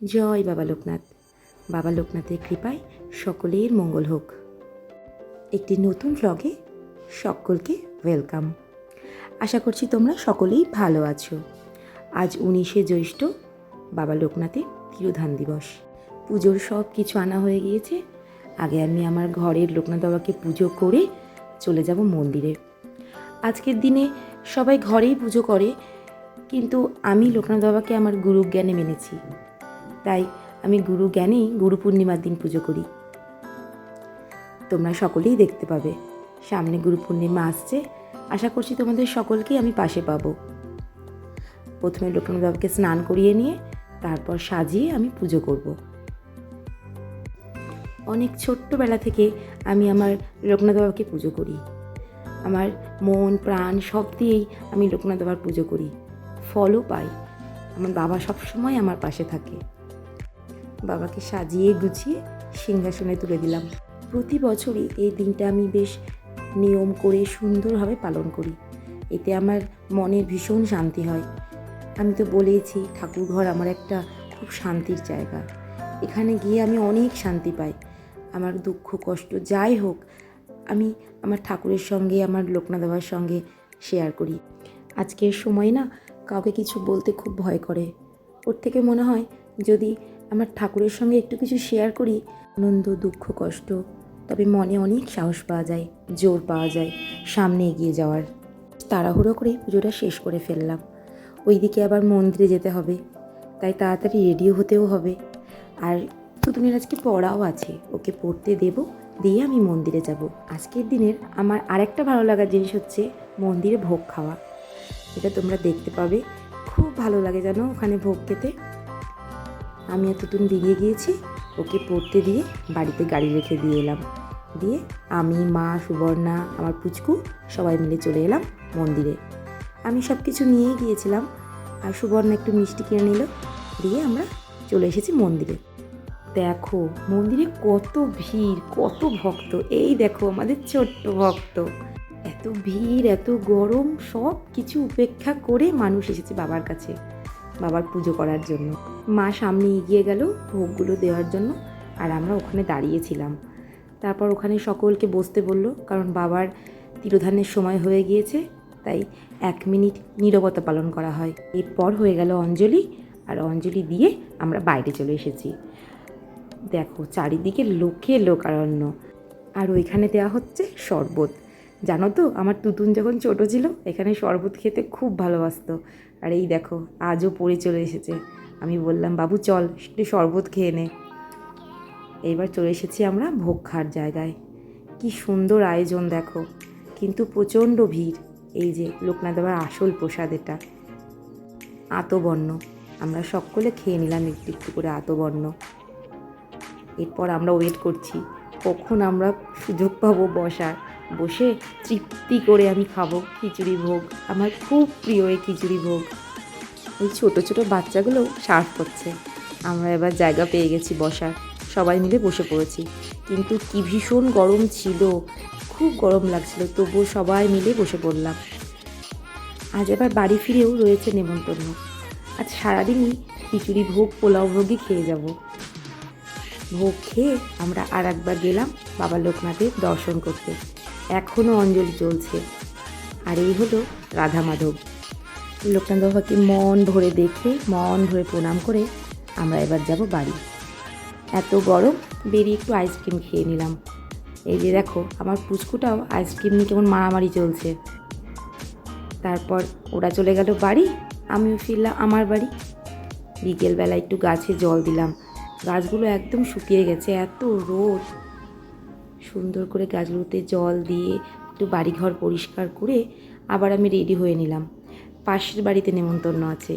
জয় বাবা লোকনাথ। বাবা লোকনাথের কৃপায় সকলের মঙ্গল হোক। একটি নতুন ভ্লগে সকলকে ওয়েলকাম আশা করছি তোমরা সকলেই ভালো আছো। আজ উনিশে জ্যৈষ্ঠ বাবা লোকনাথের তিরোধান দিবস। পুজোর সব কিছু আনা হয়ে গিয়েছে। আগে আমি আমার ঘরের লোকনাথ বাবাকে পুজো করে চলে যাব মন্দিরে। আজকের দিনে সবাই ঘরেই পুজো করে, কিন্তু আমি লোকনাথ বাবাকে আমার গুরু জ্ঞানে মেনেছি। তাই আমি গুরু জ্ঞানেই গুরু পূর্ণিমার দিন পুজো করি। তোমরা সকলেই দেখতে পাবে, সামনে গুরু পূর্ণিমা আসছে। আশা করছি তোমাদের সকলকেই আমি পাশে পাবো। প্রথমে লোকনাথ বাবাকে স্নান করিয়ে নিয়ে তারপর সাজিয়ে আমি পুজো করব। অনেক ছোট্টবেলা থেকে আমি আমার লোকনাথ বাবাকে পুজো করি। আমার মন, প্রাণ সব দিয়েই আমি লোকনাথ বাবার পুজো করি। ফলও পাই। আমার বাবা সবসময় আমার পাশে থাকে। বাবাকে সাজিয়ে গুছিয়ে সিংহাসনে তুলে দিলাম। প্রতি বছরই এই দিনটা আমি বেশ নিয়ম করে সুন্দরভাবে পালন করি। এতে আমার মনে ভীষণ শান্তি হয়। আমি তো বলেইছি, ঠাকুরঘর আমার একটা খুব শান্তির জায়গা। এখানে গিয়ে আমি অনেক শান্তি পাই। আমার দুঃখ, কষ্ট যাই হোক, আমি আমার ঠাকুরের সঙ্গে, আমার লোকনা বাবার সঙ্গে শেয়ার করি। আজকের সময় না, কাউকে কিছু বলতে খুব ভয় করে। ওর থেকে মনে হয় যদি আমার ঠাকুরের সঙ্গে একটু কিছু শেয়ার করি। আনন্দ, দুঃখ, কষ্ট, তবে মনে অনেক সাহস পাওয়া যায়, জোর পাওয়া যায় সামনে এগিয়ে যাওয়ার। তাড়াহুড়ো করে পুজোটা শেষ করে ফেললাম। ওইদিকে আবার মন্দিরে যেতে হবে, তাই তাড়াতাড়ি রেডিও হতেও হবে। আর তুতুনের আজকে পড়াও আছে, ওকে পড়তে দেব, দিয়ে আমি মন্দিরে যাব। আজকের দিনের আমার আরেকটা ভালো লাগার জিনিস হচ্ছে মন্দিরে ভোগ খাওয়া। এটা তোমরা দেখতে পাবে, খুব ভালো লাগে জানো ওখানে ভোগ খেতে। আমি এতদিন বেরিয়ে গিয়েছি, ওকে পড়তে দিয়ে বাড়িতে গাড়ি রেখে দিয়ে এলাম। দিয়ে আমি, মা, সুবর্ণা, আমার পুচকু সবাই মিলে চলে এলাম মন্দিরে। আমি সব কিছু নিয়েই গিয়েছিলাম আর সুবর্ণা একটু মিষ্টি কিনে নিল। দিয়ে আমরা চলে এসেছি মন্দিরে। দেখো, মন্দিরে কত ভিড়, কত ভক্ত। এই দেখো, আমাদের ছোট্ট ভক্ত। এত ভিড়, এত গরম সব কিছু উপেক্ষা করে মানুষ এসেছে বাবার কাছে, বাবার পুজো করার জন্য। মা সামনে এগিয়ে গেল ভোগগুলো দেওয়ার জন্য আর আমরা ওখানে দাঁড়িয়েছিলাম। তারপর ওখানে সকলকে বসতে বলল, কারণ বাবার তিরোধানের সময় হয়ে গিয়েছে, তাই এক মিনিট নীরবতা পালন করা হয়। এরপর হয়ে গেল অঞ্জলি, আর অঞ্জলি দিয়ে আমরা বাইরে চলে এসেছি। দেখো, চারিদিকে লোকে লোকারণ্য। আর ওইখানে দেওয়া হচ্ছে শরবত। জানো তো, আমার তুতুন যখন ছোট ছিল, এখানে শরবত খেতে খুব ভালোবাসতো। আর এই দেখো, আজও পড়ে চলে এসেছে। আমি বললাম, বাবু, চল, একটু শরবত খেয়ে নে। এইবার চলে এসেছি আমরা ভোগ খাওয়ার জায়গায়। কি সুন্দর আয়োজন দেখো, কিন্তু প্রচণ্ড ভিড়। এই যে, লোকনাথ বাবার আসল প্রসাদ এটা, আতবর্ণ। আমরা সকলে খেয়ে নিলাম একটু একটু করে আতবর্ণ। এরপর আমরা ওয়েট করছি, কখন আমরা সুযোগ পাবো বসার। বসে তৃপ্তি করে আমি খাব খিচুড়ি ভোগ। আমার খুব প্রিয় এই খিচুড়ি ভোগ। ওই ছোটো ছোটো বাচ্চাগুলো সার্ভ করছে। আমরা এবার জায়গা পেয়ে গেছি বসার। সবাই মিলে বসে পড়েছি। কিন্তু কি ভীষণ গরম ছিল। খুব গরম লাগছিল, তবুও সবাই মিলে বসে পড়লাম। আজ এবার বাড়ি ফিরেও রয়েছে নেমন্তন্ন। আজ সারাদিনই খিচুড়ি, ভোগ, পোলাও, ভোগই খেয়ে যাব। ভোগ খেয়ে আমরা আর একবার গেলাম বাবা লোকনাথের দর্শন করতে। এখনও অঞ্জলি চলছে। আর এই হলো রাধা মাধব। লোকনাথ বাবাকে মন ভরে দেখে, মন ভরে প্রণাম করে আমরা এবার যাব বাড়ি। এত গরম, বেরিয়ে একটু আইসক্রিম খেয়ে নিলাম। এই যে দেখো, আমার পুচকুটাও আইসক্রিম নিয়ে কেমন মারামারি চলছে। তারপর ওরা চলে গেল বাড়ি, আমিও ফিরলাম আমার বাড়ি। বিকেলবেলা একটু গাছে জল দিলাম। গাছগুলো একদম শুকিয়ে গেছে, এত রোদ। সুন্দর করে গাছগুলোতে জল দিয়ে একটু বাড়িঘর পরিষ্কার করে আবার আমি রেডি হয়ে নিলাম। পাশের বাড়িতে নেমন্তন্ন আছে।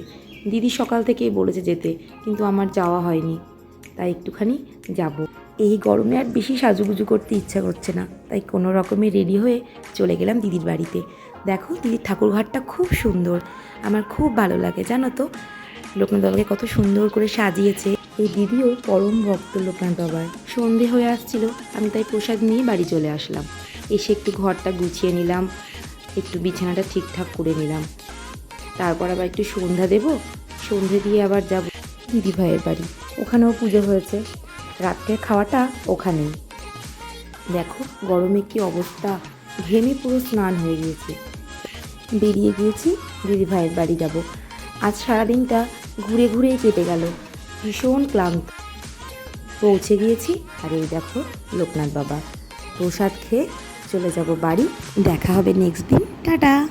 দিদি সকাল থেকেই বলেছে যেতে, কিন্তু আমার যাওয়া হয়নি। তাই একটুখানি যাব। এই গরমে আর বেশি সাজুগুজু করতে ইচ্ছা করছে না। তাই কোনো রকমে রেডি হয়ে চলে গেলাম দিদির বাড়িতে। দেখো, দিদির ঠাকুরঘরটা খুব সুন্দর। আমার খুব ভালো লাগে, জানো তো? লোকনাথ বাবাকে কত সুন্দর করে সাজিয়েছে। এই দিদিও পরম ভক্ত লোকনাথ বাবার সন্ধে হয়ে আসছিল, আমি তাই প্রসাদ নিয়ে বাড়ি চলে আসলাম। এসে একটু ঘরটা গুছিয়ে নিলাম, একটু বিছানাটা ঠিকঠাক করে নিলাম। তারপর আবার একটু সন্ধ্যা দেব। সন্ধে দিয়ে আবার যাব দিদি ভাইয়ের বাড়ি। ওখানেও পুজো হয়েছে। রাত্রের খাওয়াটা ওখানেই। দেখো, গরমে কি অবস্থা। ঘেমে পুরো স্নান হয়ে গিয়েছে। বেরিয়ে গিয়েছি, দিদি ভাইয়ের বাড়ি যাব। আজ সারাদিনটা ঘুরে ঘুরেই কেটে গেল। ভীষণ ক্লান্ত। পৌঁছে গিয়েছি, আর এই দেখো লোকনাথ বাবা। প্রসাদ খেয়ে চলে যাব বাড়ি। দেখা হবে নেক্সট দিন। টাটা!